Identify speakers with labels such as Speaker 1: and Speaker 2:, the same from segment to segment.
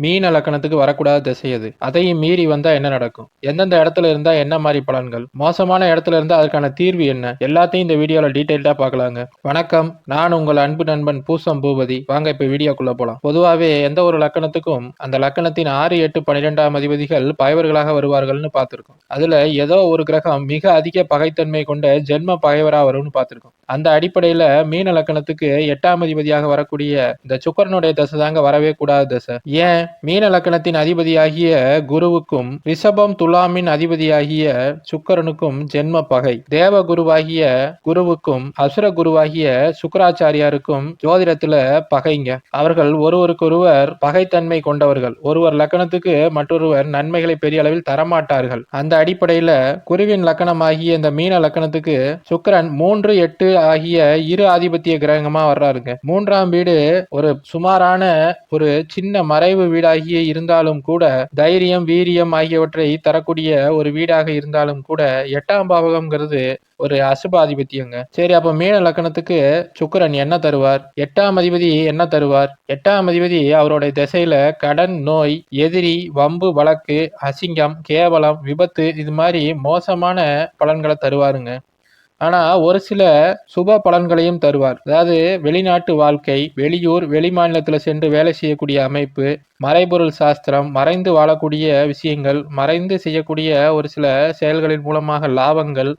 Speaker 1: மீன லக்கணத்துக்கு வரக்கூடாத திசை அது அதையும் மீறி வந்தா என்ன நடக்கும்? எந்தெந்த இடத்துல இருந்தா என்ன மாதிரி பலன்கள்? மோசமான இடத்துல இருந்தா அதுக்கான தீர்வு என்ன? எல்லாத்தையும் இந்த வீடியோல டீடைல்டா பார்க்கலாங்க வணக்கம். நான் உங்கள் அன்பு நண்பன் பூசம் பூபதி. வாங்க இப்ப வீடியோக்குள்ள போலாம். பொதுவாகவே எந்த ஒரு லக்கணத்துக்கும் அந்த லக்கணத்தின் ஆறு எட்டு பன்னிரெண்டாம் அதிபதிகள் பகைவர்களாக வருவார்கள்னு பார்த்திருக்கோம். அதுல ஏதோ ஒரு கிரகம் மிக அதிக பகைத்தன்மை கொண்ட ஜென்ம பகைவரா வரும்னு பார்த்திருக்கோம். அந்த அடிப்படையில மீன லக்கணத்துக்கு எட்டாம் அதிபதியாக வரக்கூடிய இந்த சுக்கரனுடைய தசை தாங்க வரவே கூடாத தசை. ஏன்? மீன லக்கணத்தின் அதிபதியாகிய குருவுக்கும் ரிஷபம் துலாமின் அதிபதியாகிய சுக்கரனுக்கும் ஜென்ம பகை. தேவ குருவாகிய குருவுக்கும் அசுர குருவாகிய சுக்கராச்சாரியாருக்கும் ஜோதிடத்துல பகைங்க. அவர்கள் ஒருவருக்கொருவர் பகைத்தன்மை கொண்டவர்கள். ஒருவர் லக்கணத்துக்கு மற்றொருவர் நன்மைகளை பெரிய அளவில் தரமாட்டார்கள். அந்த அடிப்படையில குருவின் லக்கணமாகிய இந்த மீன லக்கணத்துக்கு சுக்கரன் மூன்று எட்டு ஆகிய இரு ஆதிபத்திய கிரகமா வர்றாருங்க. மூன்றாம் வீடு ஒரு சுமாரான ஒரு சின்ன மறைவு வீடாகிய இருந்தாலும் கூட தைரியம் வீரியம் ஆகியவற்றை தரக்கூடிய ஒரு வீடாக இருந்தாலும் கூட எட்டாம் பாவகம்ங்கிறது ஒரு அசுபாதிபத்தியங்க. சரி அப்ப மீன லக்கணத்துக்கு சுக்கரன் என்ன தருவார்? எட்டாம் அதிபதி என்ன தருவார்? எட்டாம் அதிபதி அவருடைய திசையில கடன் நோய் எதிரி வம்பு வழக்கு அசிங்கம் கேவலம் விபத்து இது மாதிரி மோசமான பலன்களை தருவாருங்க. ஆனால் ஒரு சில சுப பலன்களையும் தருவார். அதாவது வெளிநாட்டு வாழ்க்கை வெளியூர் வெளிமாநிலத்தில் சென்று வேலை செய்யக்கூடிய அமைப்பு மறைபொருள் சாஸ்திரம் மறைந்து வாழக்கூடிய விஷயங்கள் மறைந்து செய்யக்கூடிய ஒரு சில செயல்களின் மூலமாக லாபங்கள்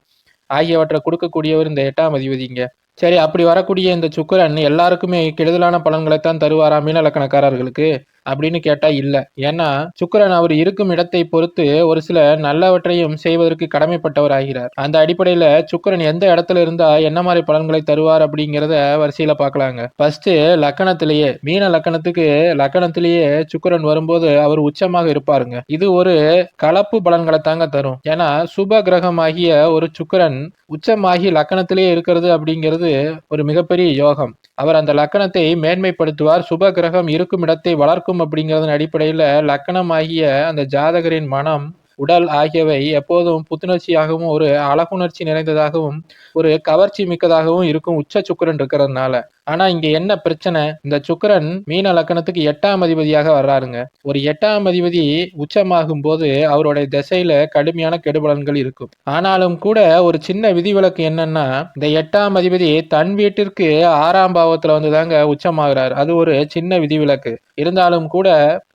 Speaker 1: ஆகியவற்றை கொடுக்கக்கூடியவர் இந்த எட்டாம் அதிபதிங்க. சரி அப்படி வரக்கூடிய இந்த சுக்கரன் எல்லாருக்குமே கெடுதலான பலன்களைத்தான் தருவாரா மீன லக்கணக்காரர்களுக்கு அப்படின்னு கேட்டா இல்ல. ஏன்னா சுக்கரன் அவர் இருக்கும் இடத்தை பொறுத்து ஒரு சில நல்லவற்றையும் செய்வதற்கு கடமைப்பட்டவர் ஆகிறார் அந்த அடிப்படையில சுக்கரன் எந்த இடத்துல இருந்தா என்ன மாதிரி பலன்களை தருவார் அப்படிங்கிறத வரிசையில பாக்கலாங்க. ஃபர்ஸ்ட் லக்கணத்திலேயே மீன லக்கணத்துக்கு லக்கணத்திலேயே சுக்கரன் வரும்போது அவர் உச்சமாக இருப்பாருங்க. இது ஒரு கலப்பு பலன்களை தாங்க தரும். ஏன்னா சுப கிரகமாகிய ஒரு சுக்கரன் உச்சமாகி லக்கணத்திலேயே இருக்கிறது அப்படிங்கிறது ஒரு மிகப்பெரிய யோகம். அவர் அந்த லக்கணத்தை மேன்மைப்படுத்துவார். சுப கிரகம் இருக்கும் இடத்தை வளர்க்கும் அப்படிங்கிறதன் அடிப்படையில் லக்கணம் ஆகிய அந்த ஜாதகரின் மனம் உடல் ஆகியவை எப்போதும் புத்துணர்ச்சியாகவும் ஒரு அழகுணர்ச்சி நிறைந்ததாகவும் ஒரு கவர்ச்சி மிக்கதாகவும் இருக்கும் உச்ச சுக்கரன் இருக்கிறதுனால. ஆனா இங்க என்ன பிரச்சனை? இந்த சுக்கரன் மீன லக்கணத்துக்கு எட்டாம் அதிபதியாக வர்றாருங்க. ஒரு எட்டாம் அதிபதி உச்சமாகும் போது அவருடைய திசையில கடுமையான கெடுபலன்கள் இருக்கும். ஆனாலும் கூட ஒரு சின்ன விதிவிலக்கு என்னன்னா இந்த எட்டாம் அதிபதி தன் வீட்டிற்கு ஆறாம் பாவத்துல வந்து தாங்க உச்சமாகிறார். அது ஒரு சின்ன விதிவிலக்கு. இருந்தாலும் கூட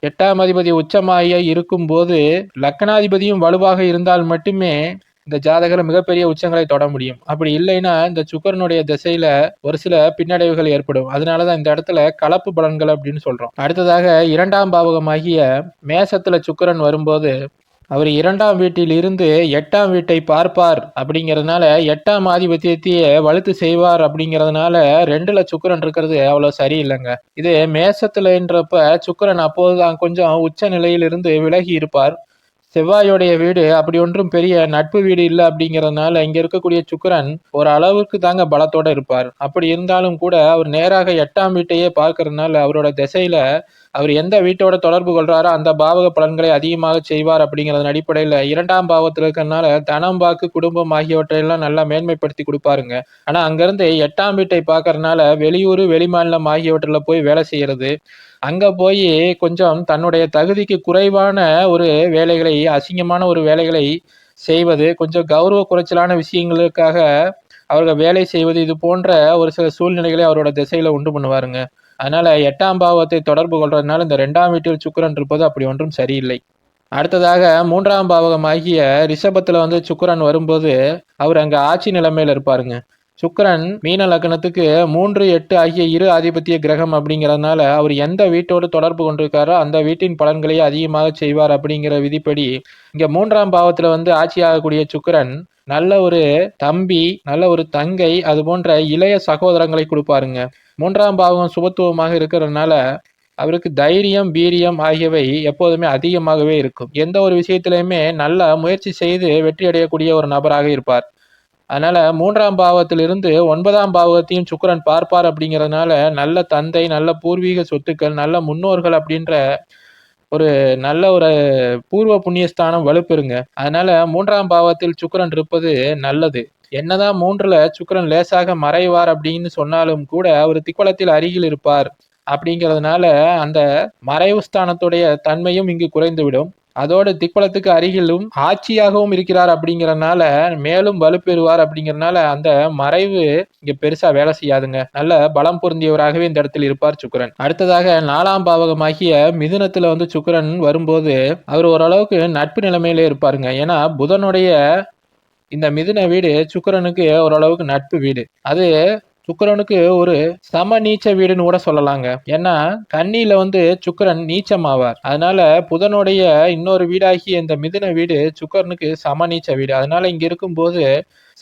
Speaker 1: எட்டாம் அதிபதி உச்சமாகிய இருக்கும் போது லக்கணாதிபதியும் வலுவாக இருந்தால் மட்டுமே இந்த ஜாதகர் மிகப்பெரிய உச்சங்களை தொட முடியும். அப்படி இல்லைன்னா இந்த சுக்கரனுடைய திசையில ஒரு சில பின்னடைவுகள் ஏற்படும். அதனாலதான் இந்த இடத்துல கலப்பு பலன்கள் அப்படின்னு சொல்றோம். அடுத்ததாக இரண்டாம் பாவகமாகிய மேசத்துல சுக்கரன் வரும்போது அவர் இரண்டாம் வீட்டில் இருந்து எட்டாம் வீட்டை பார்ப்பார் அப்படிங்கிறதுனால எட்டாம் ஆதிபத்தியத்தையே வலுத்து செய்வார் அப்படிங்கிறதுனால ரெண்டுல சுக்கரன் இருக்கிறது அவ்வளோ சரியில்லைங்க. இது மேசத்துலன்றப்ப சுக்கரன் அப்போதுதான் கொஞ்சம் உச்ச நிலையிலிருந்து விலகி இருப்பார். செவ்வாயோடைய வீடு அப்படி ஒன்றும் பெரிய நட்பு வீடு இல்லை அப்படிங்கிறதுனால இங்க இருக்கக்கூடிய சுக்கரன் ஒரு அளவுக்கு தாங்க பலத்தோட இருப்பார். அப்படி இருந்தாலும் கூட அவர் நேராக எட்டாம் வீட்டையே பார்க்கறதுனால அவரோட திசையில அவர் எந்த வீட்டோட தொடர்பு கொள்றாரோ அந்த பாவக பலன்களை அதிகமாக செய்வார் அப்படிங்கிறதன் அடிப்படையில் இரண்டாம் பாவத்தில் இருக்கிறதுனால தனம் வாக்கு குடும்பம் ஆகியவற்றையெல்லாம் நல்லா மேன்மைப்படுத்தி கொடுப்பாருங்க. ஆனா அங்கிருந்து எட்டாம் வீட்டை பார்க்கறதுனால வெளியூர் வெளிமாநிலம் ஆகியவற்றில் போய் வேலை செய்யறது. அங்க போய் கொஞ்சம் தன்னுடைய தகுதிக்கு குறைவான ஒரு வேலைகளை அசிங்கமான ஒரு வேலைகளை செய்வது கொஞ்சம் கௌரவ குறைச்சலான விஷயங்களுக்காக அவர்கள் வேலை செய்வது இது போன்ற ஒரு சில சூழ்நிலைகளை அவரோட திசையில உண்டு பண்ணுவாருங்க. அதனால எட்டாம் பாவத்தை தொடர்பு கொள்றதுனால இந்த ரெண்டாம் வீட்டில் சுக்கரன் இருப்பது அப்படி ஒன்றும் சரியில்லை. அடுத்ததாக மூன்றாம் பாவகமாகிய ரிஷபத்தில் வந்து சுக்கரன் வரும்போது அவர் அங்கே ஆட்சி நிலைமையில் இருப்பாருங்க. சுக்கரன் மீன லக்னத்துக்கு மூன்று எட்டு ஆகிய இரு ஆதிபத்திய கிரகம் அப்படிங்கிறதுனால அவர் எந்த வீட்டோடு தொடர்பு கொண்டிருக்காரோ அந்த வீட்டின் பலன்களையே அதிகமாக செய்வார் அப்படிங்கிற விதிப்படி இங்கே மூன்றாம் பாவத்தில் வந்து ஆட்சி ஆகக்கூடிய சுக்கரன் நல்ல ஒரு தம்பி நல்ல ஒரு தங்கை அது போன்ற இளைய சகோதரங்களை கொடுப்பாருங்க. மூன்றாம் பாவம் சுபத்துவமாக இருக்கிறதுனால அவருக்கு தைரியம் வீரியம் ஆகியவை எப்போதுமே அதிகமாகவே இருக்கும். எந்த ஒரு விஷயத்திலையுமே நல்ல முயற்சி செய்து வெற்றி அடையக்கூடிய ஒரு நபராக இருப்பார். அதனால மூன்றாம் பாவத்திலிருந்து ஒன்பதாம் பாவத்தையும் சுக்கரன் பார்ப்பார் அப்படிங்கிறதுனால நல்ல தந்தை நல்ல பூர்வீக சொத்துக்கள் நல்ல முன்னோர்கள் அப்படின்ற ஒரு நல்ல ஒரு பூர்வ புண்ணியஸ்தானம் வலுப்பெறுங்க. அதனால மூன்றாம் பாவத்தில் சுக்கரன் இருப்பது நல்லது. என்னதான் மூன்றுல சுக்கரன் லேசாக மறைவார் அப்படின்னு சொன்னாலும் கூட அவர் திக்குளத்தில் அருகில் இருப்பார். அப்படிங்கிறதுனால அந்த மறைவு ஸ்தானத்துடைய தன்மையும் இங்கு குறைந்துவிடும். அதோடு திக்பலத்துக்கு அருகிலும் ஆட்சியாகவும் இருக்கிறார் அப்படிங்கிறனால மேலும் வலுப்பெறுவார் அப்படிங்கிறனால அந்த மறைவு இங்க பெருசா வேலை செய்யாதுங்க. நல்ல பலம் பொருந்தியவராகவே இந்த இடத்தில் இருப்பார் சுக்கரன். அடுத்ததாக நாலாம் பாவகமாகிய மிதுனத்துல வந்து சுக்கரன் வரும்போது அவர் ஓரளவுக்கு நட்பு நிலைமையிலே இருப்பாருங்க. ஏன்னா புதனுடைய இந்த மிதுன வீடு சுக்கரனுக்கு ஓரளவுக்கு நட்பு வீடு. அது சுக்கிரனுக்கு ஒரு சம நீச்ச வீடுன்னு கூட சொல்லலாங்க. ஏன்னா கண்ணியில வந்து சுக்கிரன் நீச்சமாவார். அதனால புதனுடைய இன்னொரு வீடாகிய இந்த மிதுன வீடு சுக்கிரனுக்கு சம நீச்ச வீடு. அதனால இங்க இருக்கும்போது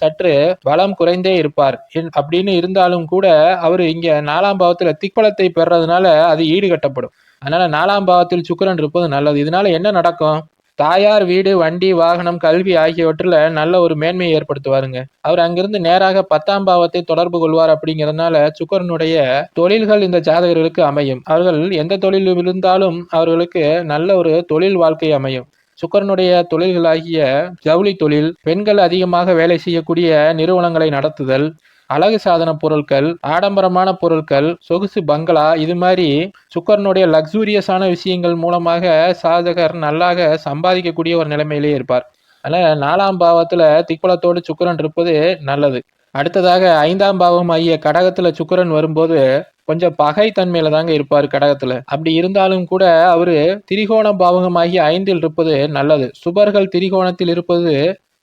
Speaker 1: சற்று பலம் குறைந்தே இருப்பார். அப்படின்னு இருந்தாலும் கூட அவர் இங்க நாலாம் பாவத்துல திக்பலத்தை பெறதுனால அது ஈடுகட்டப்படும். அதனால நாலாம் பாவத்தில் சுக்கிரன் இருப்பது நல்லது. இதனால என்ன நடக்கும்? தாயார் வீடு வண்டி வாகனம் கல்வி ஆகியவற்றில் நல்ல ஒரு மேன்மையை ஏற்படுத்துவாருங்க. அவர் அங்கிருந்து நேராக பத்தாம் பாவத்தை தொடர்பு கொள்வார் அப்படிங்கிறதுனால சுக்கரனுடைய தொழில்கள் இந்த ஜாதகர்களுக்கு அமையும். அவர்கள் எந்த தொழில் இருந்தாலும் அவர்களுக்கு நல்ல ஒரு தொழில் வாழ்க்கை அமையும். சுக்கரனுடைய தொழில்களாகிய ஜவுளி தொழில் பெண்கள் அதிகமாக வேலை செய்யக்கூடிய நிறுவனங்களை நடத்துதல் அழகு சாதன பொருட்கள் ஆடம்பரமான பொருட்கள் சொகுசு பங்களா இது மாதிரி சுக்கரனுடைய லக்ஸூரியஸான விஷயங்கள் மூலமாக சாதகர் நல்லாக சம்பாதிக்கக்கூடிய ஒரு நிலைமையிலே இருப்பார். அதனால் நாலாம் பாவத்தில் திக்குளத்தோடு சுக்கரன் இருப்பது நல்லது. அடுத்ததாக ஐந்தாம் பாவம் ஆகிய கடகத்தில் சுக்கிரன் வரும்போது கொஞ்சம் பகை தன்மையில தாங்க இருப்பார் கடகத்துல. அப்படி இருந்தாலும் கூட அவரு திரிகோண பாவகம் ஆகிய ஐந்தில் இருப்பது நல்லது. சுபர்கள் திரிகோணத்தில் இருப்பது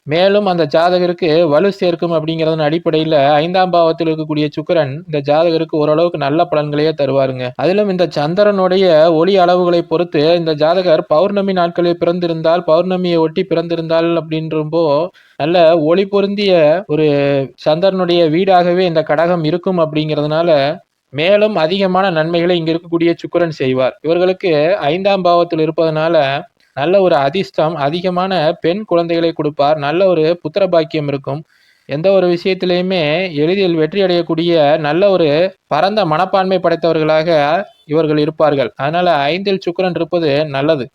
Speaker 1: மேலும் அந்த ஜாதகருக்கு வலு சேர்க்கும் அப்படிங்கறதன் அடிப்படையில ஐந்தாம் பாவத்தில் இருக்கக்கூடிய சுக்கிரன் இந்த ஜாதகருக்கு ஓரளவுக்கு நல்ல பலன்களையே தருவாருங்க. அதிலும் இந்த சந்திரனுடைய ஒளி அளவுகளை பொறுத்து இந்த ஜாதகர் பௌர்ணமி நாட்களில் பிறந்திருந்தால் பௌர்ணமியை ஒட்டி பிறந்திருந்தால் அப்படின்றப்போ நல்ல ஒளி பொருந்திய ஒரு சந்திரனுடைய வீடாகவே இந்த கடகம் இருக்கும் அப்படிங்கிறதுனால மேலும் அதிகமான நன்மைகளை இங்க இருக்கக்கூடிய சுக்கிரன் செய்வார். இவர்களுக்கு ஐந்தாம் பாவத்தில் இருப்பதனால நல்ல ஒரு அதிர்ஷ்டம் அதிகமான பெண் குழந்தைகளை கொடுப்பார் நல்ல ஒரு புத்திர பாக்கியம் இருக்கும். எந்த ஒரு விஷயத்திலையுமே எளிதில் வெற்றி அடையக்கூடிய நல்ல ஒரு பரந்த மனப்பான்மை படைத்தவர்களாக இவர்கள் இருப்பார்கள். அதனால ஐந்தில் சுக்கரன் இருப்பது நல்லது.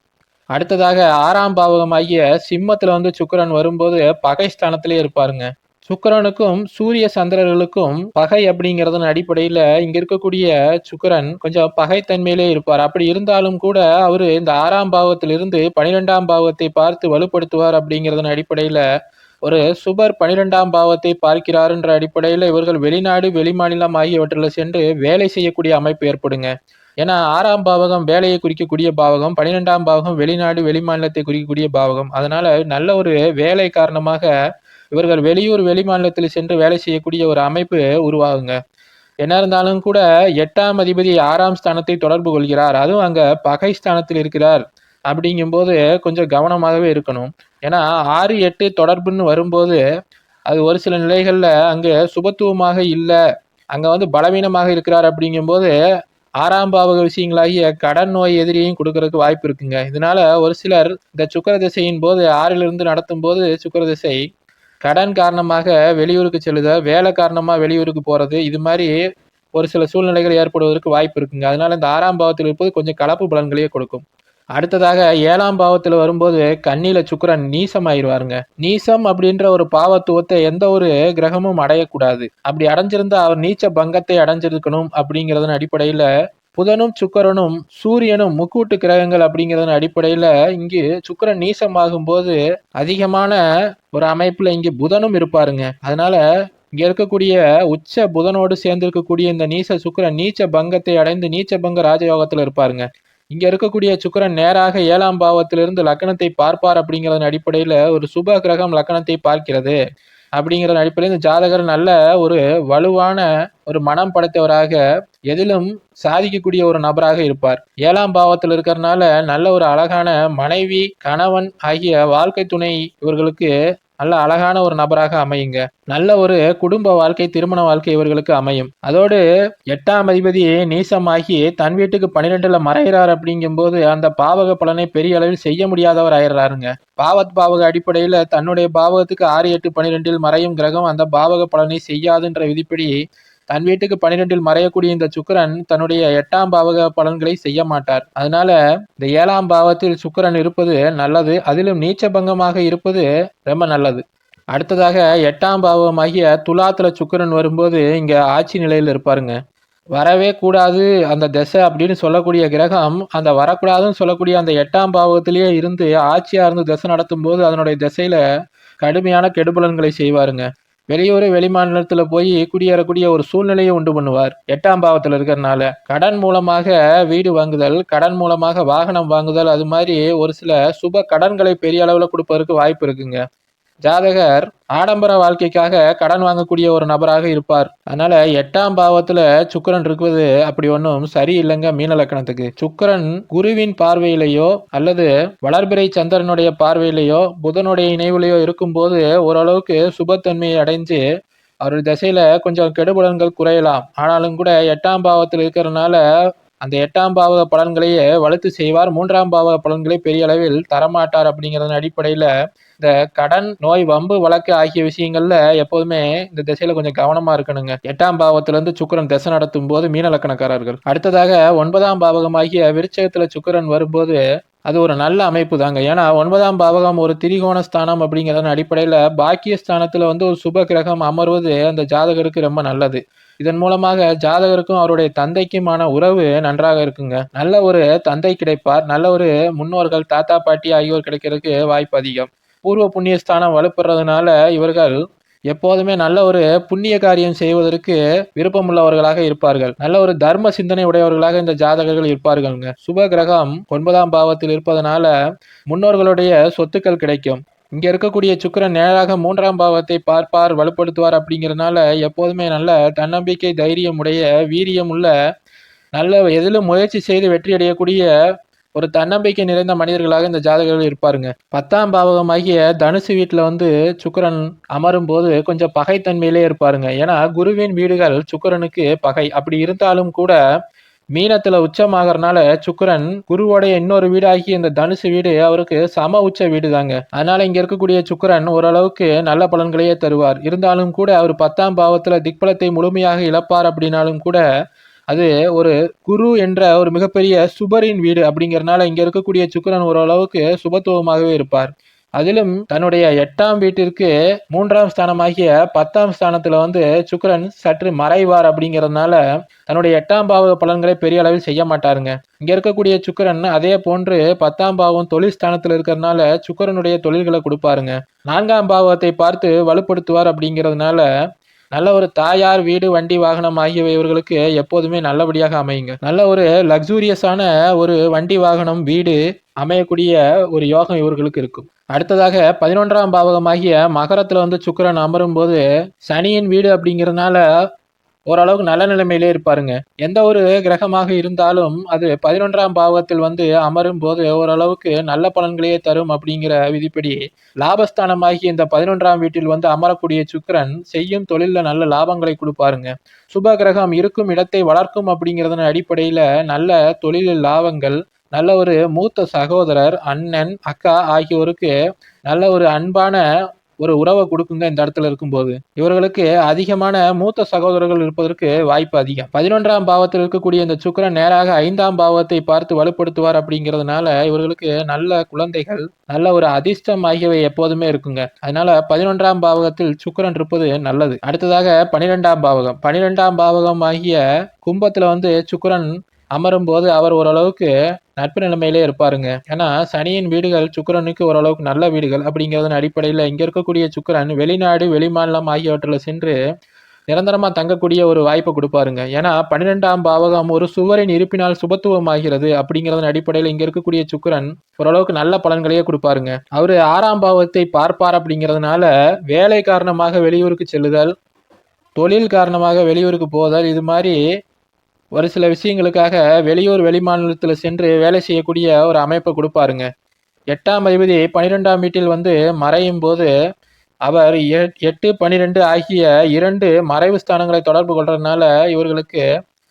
Speaker 1: அடுத்ததாக ஆறாம் பாவகமாகிய சிம்மத்தில் வந்து சுக்கரன் வரும்போது பகைஸ்தானத்திலே இருப்பாருங்க. சுக்கரனுக்கும் சூரிய சந்திரர்களுக்கும் பகை அப்படிங்கறதன் அடிப்படையில இங்க இருக்கக்கூடிய சுக்கரன் கொஞ்சம் பகைத்தன்மையிலே இருப்பார். அப்படி இருந்தாலும் கூட அவரு இந்த ஆறாம் பாவத்திலிருந்து பனிரெண்டாம் பாவத்தை பார்த்து வலுப்படுத்துவார் அப்படிங்கறதன் அடிப்படையில ஒரு சுபர் பனிரெண்டாம் பாவத்தை பார்க்கிறாருன்ற அடிப்படையில இவர்கள் வெளிநாடு வெளிமாநிலம் ஆகியவற்றில் சென்று வேலை செய்யக்கூடிய அமைப்பு ஏற்படுங்க. ஏன்னா ஆறாம் பாவகம் வேலையை குறிக்கக்கூடிய பாவகம் பன்னிரெண்டாம் பாவகம் வெளிநாடு வெளிமாநிலத்தை குறிக்கக்கூடிய பாவகம். அதனால நல்ல ஒரு வேலை காரணமாக இவர்கள் வெளியூர் வெளிமாநிலத்தில் சென்று வேலை செய்யக்கூடிய ஒரு அமைப்பு உருவாகுங்க. என்ன இருந்தாலும் கூட எட்டாம் அதிபதி ஆறாம் ஸ்தானத்தை தொடர்பு கொள்கிறார். அதுவும் அங்க பகை ஸ்தானத்தில் இருக்கிறார். அப்படிங்கும்போது கொஞ்சம் கவனமாகவே இருக்கணும். ஏன்னா ஆறு எட்டு தொடர்புன்னு வரும்போது அது ஒரு சில நிலைகள்ல அங்கே சுபத்துவமாக இல்லை. அங்க வந்து பலவீனமாக இருக்கிறார் அப்படிங்கும்போது ஆறாம் பாவக விஷயங்களாகிய கடன் நோய் எதிரியையும் கொடுக்கறதுக்கு வாய்ப்பு இருக்குங்க. இதனால ஒரு சிலர் இந்த சுக்கர திசையின் போது ஆறிலிருந்து நடத்தும் போது சுக்கர திசை கடன் காரணமாக வெளியூருக்கு செல்லுதல் வேலை காரணமாக வெளியூருக்கு போகிறது இது மாதிரி ஒரு சில சூழ்நிலைகள் ஏற்படுவதற்கு வாய்ப்பு இருக்குங்க. அதனால இந்த ஆறாம் பாவத்தில் இருப்பது கொஞ்சம் கலப்பு பலன்களையே கொடுக்கும். அடுத்ததாக ஏழாம் பாவத்தில் வரும்போது கண்ணில நீசம் ஆயிடுவாருங்க நீசம் அப்படின்ற ஒரு பாவத்துவத்தை எந்த ஒரு கிரகமும் அடையக்கூடாது. அப்படி அடைஞ்சிருந்தா அவர் நீச்ச பங்கத்தை அடைஞ்சிருக்கணும் அப்படிங்கிறதன் அடிப்படையில் புதனும் சுக்கிரனும் சூரியனும் முக்கூட்டு கிரகங்கள் அப்படிங்கிறதன் அடிப்படையில் இங்கு சுக்கிரன் நீசமாகும் போது அதிகமான ஒரு அமைப்பில் இங்கே புதனும் இருப்பாருங்க. அதனால இங்க இருக்கக்கூடிய உச்ச புதனோடு சேர்ந்து இருக்கக்கூடிய இந்த நீச சுக்கிரன் நீச்ச பங்கத்தை அடைந்து நீச்ச பங்க ராஜயோகத்தில் இருப்பாருங்க. இங்க இருக்கக்கூடிய சுக்கிரன் நேராக ஏழாம் பாவத்திலிருந்து லக்னத்தை பார்ப்பார் அப்படிங்கிறதன் அடிப்படையில் ஒரு சுப கிரகம் லக்னத்தை பார்க்கிறது. அப்படிங்கிற அடிப்படையில் இந்த ஜாதகர் நல்ல ஒரு வலுவான ஒரு மனம் படைத்தவராக எதிலும் சாதிக்கக்கூடிய ஒரு நபராக இருப்பார். ஏழாம் பாவத்தில் இருக்கிறதுனால நல்ல ஒரு அழகான மனைவி கணவன் ஆகிய வாழ்க்கை துணை இவர்களுக்கு நல்ல அழகான ஒரு நபராக அமையுங்க. நல்ல ஒரு குடும்ப வாழ்க்கை திருமண வாழ்க்கை இவர்களுக்கு அமையும். அதோடு எட்டாம் அதிபதி நீசமாகி தன் வீட்டுக்கு பன்னிரெண்டுல மறைகிறார் அப்படிங்கும்போது அந்த பாவக பலனை பெரிய அளவில் செய்ய முடியாதவர் ஆயிடுறாருங்க. பாவத் பாவக அடிப்படையில தன்னுடைய பாவகத்துக்கு ஆறு எட்டு பன்னிரெண்டில் மறையும் கிரகம் அந்த பாவக பலனை செய்யாதுன்ற விதிப்படி தன் வீட்டுக்கு பன்னிரெண்டில் மறையக்கூடிய இந்த சுக்கிரன் தன்னுடைய எட்டாம் பாவக பலன்களை செய்ய மாட்டார். அதனால இந்த ஏழாம் பாவத்தில் சுக்கிரன் இருப்பது நல்லது அதிலும் நீச்ச பங்கமாக இருப்பது ரொம்ப நல்லது. அடுத்ததாக எட்டாம் பாவமாகிய துலாத்துல சுக்கிரன் வரும்போது இங்க ஆட்சி நிலையில் இருப்பாருங்க. வரவே கூடாது அந்த திசை அப்படின்னு சொல்லக்கூடிய கிரகம் அந்த வரக்கூடாதுன்னு சொல்லக்கூடிய அந்த எட்டாம் பாவத்திலேயே இருந்து ஆட்சியாக இருந்து திசை நடத்தும் போது அதனுடைய திசையில கடுமையான கெடுபலன்களை செய்வாருங்க. வெளியூர் வெளிமாநிலத்தில் போய் குடியேறக்கூடிய ஒரு சூழ்நிலையை உண்டு பண்ணுவார். எட்டாம் பாவத்தில் இருக்கிறனால கடன் மூலமாக வீடு வாங்குதல் கடன் மூலமாக வாகனம் வாங்குதல் அது மாதிரி ஒரு சில சுப கடன்களை பெரிய அளவில் கொடுப்பதற்கு வாய்ப்பு இருக்குங்க. ஜாதகர் ஆடம்பர வாழ்க்கைக்காக கடன் வாங்கக்கூடிய ஒரு நபராக இருப்பார். அதனால எட்டாம் பாவத்துல சுக்கரன் இருக்குது அப்படி ஒன்றும் சரியில்லைங்க மீன லக்கணத்துக்கு. சுக்கரன் குருவின் பார்வையிலேயோ அல்லது வளர்பிறை சந்திரனுடைய பார்வையிலேயோ புதனுடைய இணைவுலையோ இருக்கும்போது ஓரளவுக்கு சுபத்தன்மையை அடைஞ்சு அவர் திசையில கொஞ்சம் கெடுபலன்கள் குறையலாம். ஆனாலும் கூட எட்டாம் பாவத்தில் இருக்கிறதுனால அந்த எட்டாம் பாவக பலன்களையே வலுத்து செய்வார். மூன்றாம் பாவக பலன்களை பெரிய அளவில் தரமாட்டார் அப்படிங்கிறதன் அடிப்படையில் இந்த கடன் நோய் வம்பு வழக்கு ஆகிய விஷயங்கள்ல எப்போதுமே இந்த திசையில கொஞ்சம் கவனமா இருக்கணுங்க. எட்டாம் பாவத்திலிருந்து சுக்கரன் திசை நடத்தும் போது மீனலக்கணக்காரர்கள். அடுத்ததாக ஒன்பதாம் பாவகமாகிய விருச்சகத்துல சுக்கரன் வரும்போது அது ஒரு நல்ல அமைப்பு தாங்க ஏன்னா ஒன்பதாம் பாவகம் ஒரு திரிகோண ஸ்தானம் அப்படிங்கிறதன் அடிப்படையில் பாக்கிய ஸ்தானத்தில் வந்து ஒரு சுப கிரகம் அமர்வது அந்த ஜாதகருக்கு ரொம்ப நல்லது. இதன் மூலமாக ஜாதகருக்கும் அவருடைய தந்தைக்குமான உறவு நன்றாக இருக்குங்க. நல்ல ஒரு தந்தை கிடைப்பார். நல்ல ஒரு முன்னோர்கள் தாத்தா பாட்டி ஆகியோர் கிடைக்கிறதுக்கு வாய்ப்பு அதிகம். பூர்வ புண்ணிய ஸ்தானம் வலுப்படுறதுனால இவர்கள் எப்போதுமே நல்ல ஒரு புண்ணிய காரியம் செய்வதற்கு விருப்பமுள்ளவர்களாக இருப்பார்கள். நல்ல ஒரு தர்ம சிந்தனை உடையவர்களாக இந்த ஜாதகர்கள் இருப்பார்கள்ங்க. சுப கிரகம் ஒன்பதாம் பாவத்தில் இருப்பதனால முன்னோர்களுடைய சொத்துக்கள் கிடைக்கும். இங்க இருக்கக்கூடிய சுக்கரன் நேராக மூன்றாம் பாவத்தை பார்ப்பார் வலுப்படுத்துவார் அப்படிங்கிறதுனால எப்போதுமே நல்ல தன்னம்பிக்கை தைரியம் உடைய வீரியம் உள்ள நல்ல எதிலும் முயற்சி செய்து வெற்றி அடையக்கூடிய ஒரு தன்னம்பிக்கை நிறைந்த மனிதர்களாக இந்த ஜாதகர்கள் இருப்பாருங்க. பத்தாம் பாவகமாகிய தனுசு வீட்டில் வந்து சுக்கரன் அமரும் போது கொஞ்சம் பகைத்தன்மையிலே இருப்பாருங்க. ஏன்னா குருவின் வீடுகள் சுக்கரனுக்கு பகை. அப்படி இருந்தாலும் கூட மீனத்துல உச்சமாகறனால சுக்கரன் குருவோடைய இன்னொரு வீடாகி இந்த தனுசு வீடு அவருக்கு சம உச்ச வீடு தாங்க அதனால இங்க இருக்கக்கூடிய சுக்கரன் ஓரளவுக்கு நல்ல பலன்களையே தருவார். இருந்தாலும் கூட அவர் பத்தாம் பாவத்துல திக்பலத்தை முழுமையாக இழப்பார் அப்படின்னாலும் கூட அது ஒரு குரு என்ற ஒரு மிகப்பெரிய சுபரின் வீடு அப்படிங்கறனால இங்க இருக்கக்கூடிய சுக்கரன் ஓரளவுக்கு சுபத்துவமாகவே இருப்பார். அதிலும் தன்னுடைய எட்டாம் வீட்டிற்கு மூன்றாம் ஸ்தானமாகிய பத்தாம் ஸ்தானத்துல வந்து சுக்கரன் சற்று மறைவார் அப்படிங்கிறதுனால தன்னுடைய எட்டாம் பாவ பலன்களை பெரிய அளவில் செய்ய மாட்டாருங்க. இங்க இருக்கக்கூடிய சுக்கரன் அதே போன்று பத்தாம் பாவம் தொழில் ஸ்தானத்துல இருக்கிறதுனால சுக்கரனுடைய தொழில்களை கொடுப்பாருங்க. நான்காம் பாவத்தை பார்த்து வலுப்படுத்துவார் அப்படிங்கிறதுனால நல்ல ஒரு தாயார் வீடு வண்டி வாகனம் ஆகியவை இவர்களுக்கு எப்போதுமே நல்லபடியாக அமையுங்க. நல்ல ஒரு லக்ஸூரியஸான ஒரு வண்டி வாகனம் வீடு அமையக்கூடிய ஒரு யோகம் இவர்களுக்கு இருக்கும். அடுத்ததாக பதினொன்றாம் பாவகமாகிய மகரத்தில் வந்து சுக்கரன் அமரும் போது சனியின் வீடு அப்படிங்கிறதுனால ஓரளவுக்கு நல்ல நிலைமையிலே இருப்பாருங்க. எந்த ஒரு கிரகமாக இருந்தாலும் அது பதினொன்றாம் பாவத்தில் வந்து அமரும் போது ஓரளவுக்கு நல்ல பலன்களையே தரும் அப்படிங்கிற விதிப்படி லாபஸ்தானமாகி இந்த பதினொன்றாம் வீட்டில் வந்து அமரக்கூடிய சுக்கரன் செய்யும் தொழிலில் நல்ல லாபங்களை கொடுப்பாருங்க. சுப கிரகம் இருக்கும் இடத்தை வளர்க்கும் அப்படிங்கிறதன் அடிப்படையில் நல்ல தொழிலில் லாபங்கள் நல்ல ஒரு மூத்த சகோதரர் அண்ணன் அக்கா ஆகியோருக்கு நல்ல ஒரு அன்பான ஒரு உறவை கொடுக்குங்க இந்த இடத்துல இருக்கும்போது. இவர்களுக்கு அதிகமான மூத்த சகோதரர்கள் இருப்பதற்கு வாய்ப்பு அதிகம். பதினொன்றாம் பாவத்தில் இருக்கக்கூடிய இந்த சுக்கரன் நேராக ஐந்தாம் பாவத்தை பார்த்து வலுப்படுத்துவார் அப்படிங்கிறதுனால இவர்களுக்கு நல்ல குழந்தைகள் நல்ல ஒரு அதிர்ஷ்டம் ஆகியவை எப்போதுமே இருக்குங்க. அதனால பதினொன்றாம் பாவகத்தில் சுக்கரன் இருப்பது நல்லது. அடுத்ததாக பனிரெண்டாம் பாவகம். பனிரெண்டாம் பாவகம் ஆகிய கும்பத்துல வந்து சுக்கரன் அமரும் போது அவர் ஓரளவுக்கு நட்பு நிலைமையிலே இருப்பாருங்க. ஏன்னா சனியின் வீடுகள் சுக்கரனுக்கு ஓரளவுக்கு நல்ல வீடுகள் அப்படிங்கிறதன் அடிப்படையில் இங்கே இருக்கக்கூடிய சுக்கரன் வெளிநாடு வெளிமாநிலம் ஆகியவற்றில் சென்று நிரந்தரமாக தங்கக்கூடிய ஒரு வாய்ப்பை கொடுப்பாருங்க. ஏன்னா பன்னிரெண்டாம் பாவகம் ஒரு சுவரின் இருப்பினால் சுபத்துவம் ஆகிறது அப்படிங்கிறதன் அடிப்படையில் இங்கே இருக்கக்கூடிய சுக்கரன் ஓரளவுக்கு நல்ல பலன்களையே கொடுப்பாருங்க. அவர் ஆறாம் பாவத்தை பார்ப்பார் அப்படிங்கிறதுனால வேலை காரணமாக வெளியூருக்கு செல்லுதல் தொழில் காரணமாக வெளியூருக்கு போதல் இது மாதிரி ஒரு சில விஷயங்களுக்காக வெளியூர் வெளிமாநிலத்தில் சென்று வேலை செய்யக்கூடிய ஒரு அமைப்பை கொடுப்பாருங்க. எட்டாம் அதிபதி பனிரெண்டாம் வீட்டில் வந்து மறையும் போது அவர் எட்டு பனிரெண்டு ஆகிய இரண்டு மறைவு ஸ்தானங்களை தொடர்பு கொள்றதுனால இவர்களுக்கு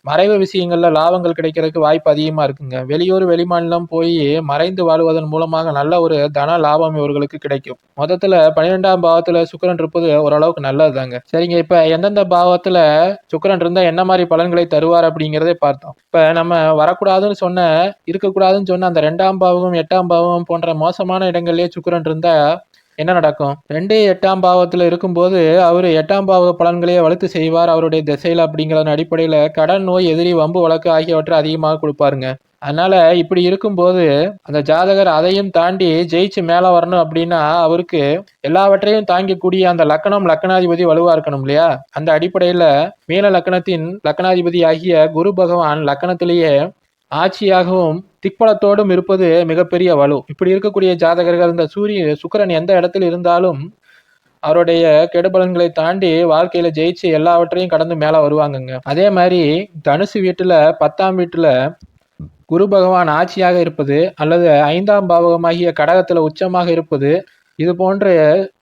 Speaker 1: மறைவு விஷயங்கள்ல லாபங்கள் கிடைக்கிறதுக்கு வாய்ப்பு அதிகமா இருக்குங்க. வெளியூர் வெளிமாநிலம் போய் மறைந்து வாழ்வதன் மூலமாக நல்ல ஒரு தன லாபம் இவர்களுக்கு கிடைக்கும். மொத்தத்துல பன்னிரெண்டாம் பாவத்துல சுக்கரன் இருப்பது ஓரளவுக்கு நல்லதுதாங்க. சரிங்க இப்ப எந்தெந்த பாவத்துல சுக்கரன் இருந்தா என்ன மாதிரி பலன்களை தருவார் அப்படிங்கிறதே பார்த்தோம். இப்ப நம்ம வரக்கூடாதுன்னு சொன்ன இருக்கக்கூடாதுன்னு சொன்ன அந்த ரெண்டாம் பாவமும் எட்டாம் பாவகம் போன்ற மோசமான இடங்கள்லயே சுக்கரன் இருந்தா என்ன நடக்கும்? ரெண்டு எட்டாம் பாவத்தில் இருக்கும்போது அவர் எட்டாம் பாவ பலன்களையே வலுத்து செய்வார். அவருடைய திசையில் அப்படிங்கிற அடிப்படையில் கடன் நோய் எதிரி வம்பு வழக்கு ஆகியவற்றை அதிகமாக கொடுப்பாருங்க. அதனால இப்படி இருக்கும்போது அந்த ஜாதகர் அதையும் தாண்டி ஜெயிச்சு மேலே வரணும் அப்படின்னா அவருக்கு எல்லாவற்றையும் தாங்கக்கூடிய அந்த லக்கணம் லக்கணாதிபதி வலுவா இருக்கணும் இல்லையா? அந்த அடிப்படையில மீன லக்கணத்தின் லக்கணாதிபதி ஆகிய குரு பகவான் லக்கணத்திலேயே ஆட்சியாகவும் திக்பலத்தோடும் இருப்பது மிகப்பெரிய வலு. இப்படி இருக்கக்கூடிய ஜாதகர்கள் இந்த சூரிய சுக்கரன் எந்த இடத்தில் இருந்தாலும் அவருடைய கெடுபலன்களை தாண்டி வாழ்க்கையில ஜெயிச்சு எல்லாவற்றையும் கடந்து மேல வருவாங்கங்க. அதே மாதிரி தனுசு வீட்டுல பத்தாம் வீட்டுல குரு பகவான் ஆட்சியாக இருப்பது அல்லது ஐந்தாம் பாவகமாகிய கடகத்தில் உச்சமாக இருப்பது இது போன்ற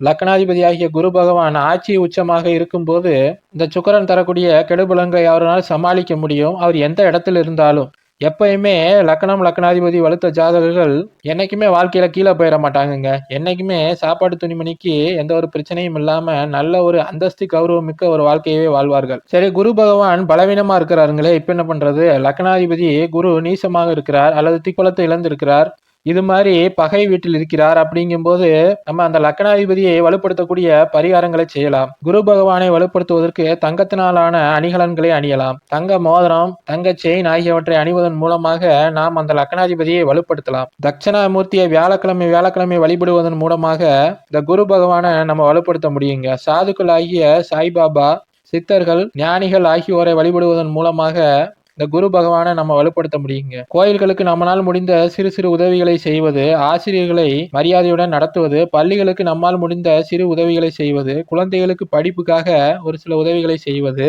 Speaker 1: லக்னாதிபதியாகிய குரு பகவான் ஆட்சி உச்சமாக இருக்கும்போது இந்த சுக்கரன் தரக்கூடிய கெடுபலங்களை அவரால் சமாளிக்க முடியும். அவர் எந்த இடத்துல இருந்தாலும் எப்பயுமே லக்னம் லக்னாதிபதி வலுத்த ஜாதகர்கள் என்னைக்குமே வாழ்க்கையில கீழே போயிட மாட்டாங்கங்க. என்னைக்குமே சாப்பாடு துணிமணிக்கு எந்த ஒரு பிரச்சனையும் இல்லாம நல்ல ஒரு அந்தஸ்து கௌரவம் மிக்க ஒரு வாழ்க்கையவே வாழ்வார்கள். சரி குரு பகவான் பலவீனமா இருக்கிறாருங்களே இப்ப என்ன பண்றது? லக்னாதிபதி குரு நீசமாக இருக்கிறார் அல்லது திக்குளத்தை இழந்திருக்கிறார். இது மாதிரி பகை வீட்டில் இருக்கிறார் அப்படிங்கும்போது நம்ம அந்த லக்கணாதிபதியை வலுப்படுத்தக்கூடிய பரிகாரங்களை செய்யலாம். குரு பகவானை வலுப்படுத்துவதற்கு தங்கத்தினாலான அணிகலன்களை அணியலாம். தங்க மோதிரம் தங்க செயின் ஆகியவற்றை அணிவதன் மூலமாக நாம் அந்த லக்கணாதிபதியை வலுப்படுத்தலாம். தட்சணாமூர்த்தியை வியாழக்கிழமை வியாழக்கிழமை வழிபடுவதன் மூலமாக இந்த குரு பகவானை நம்ம வலுப்படுத்த முடியுங்க. சாதுக்கள் ஆகிய சாய்பாபா சித்தர்கள் ஞானிகள் ஆகியோரை வழிபடுவதன் மூலமாக இந்த குரு பகவானை நம்ம வலுப்படுத்த முடியுங்க. கோயில்களுக்கு நம்மளால் முடிந்த சிறு சிறு உதவிகளை செய்வது ஆசிரியர்களை மரியாதையுடன் நடத்துவது பள்ளிகளுக்கு நம்மால் முடிந்த சிறு உதவிகளை செய்வது குழந்தைகளுக்கு படிப்புக்காக ஒரு சில உதவிகளை செய்வது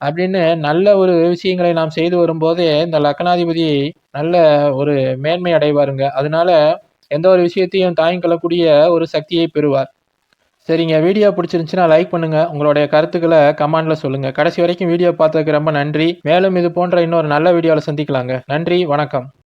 Speaker 1: அப்படின்னு நல்ல ஒரு விஷயங்களை நாம் செய்து வரும்போதே இந்த லக்னாதிபதி நல்ல ஒரு மேன்மை அடைவாருங்க. அதனால எந்த ஒரு விஷயத்தையும் தாங்கிக்கொள்ளக்கூடிய ஒரு சக்தியை பெறுவார். சரிங்க வீடியோ பிடிச்சிருந்துச்சுன்னா லைக் பண்ணுங்க. உங்களுடைய கருத்துக்களை கமெண்ட்ல சொல்லுங்க. கடைசி வரைக்கும் வீடியோ பார்த்ததுக்கு ரொம்ப நன்றி. மேலும் இது போன்ற இன்னொரு நல்ல வீடியோவில் சந்திக்கலாங்க. நன்றி வணக்கம்.